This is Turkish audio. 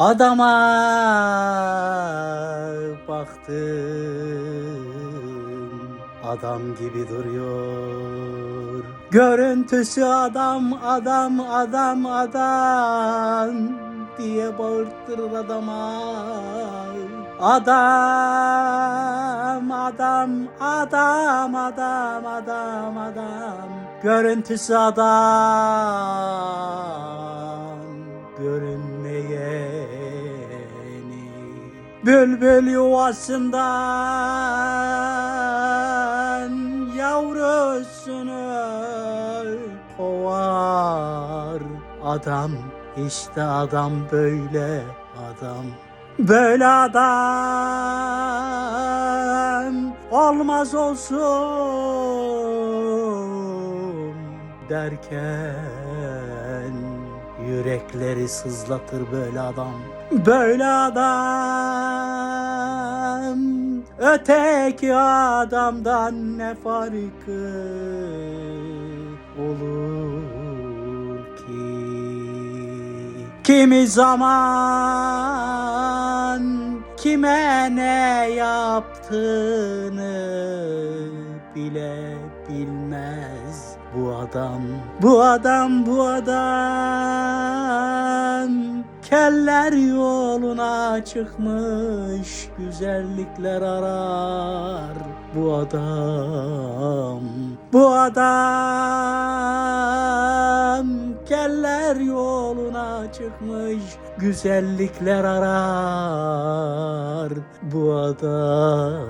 Adama baktım Adam gibi duruyor. Görüntüsü adam adam adam adam diye bağırtırır adama. Adam adam adam adam adam adam. Görüntüsü adam Bülbül yuvasından yavrusunu kovar. Adam işte adam böyle adam. Böyle adam olmaz olsun derken yürekleri sızlatır böyle adam. Böyle adam öteki adamdan ne farkı olur ki? Kimi zaman kime ne yaptığını bile bilmez bu adam. Bu adam, bu adam keller yoluna çıkmış güzellikler arar bu adam. Bu adam keller yoluna çıkmış güzellikler arar bu adam.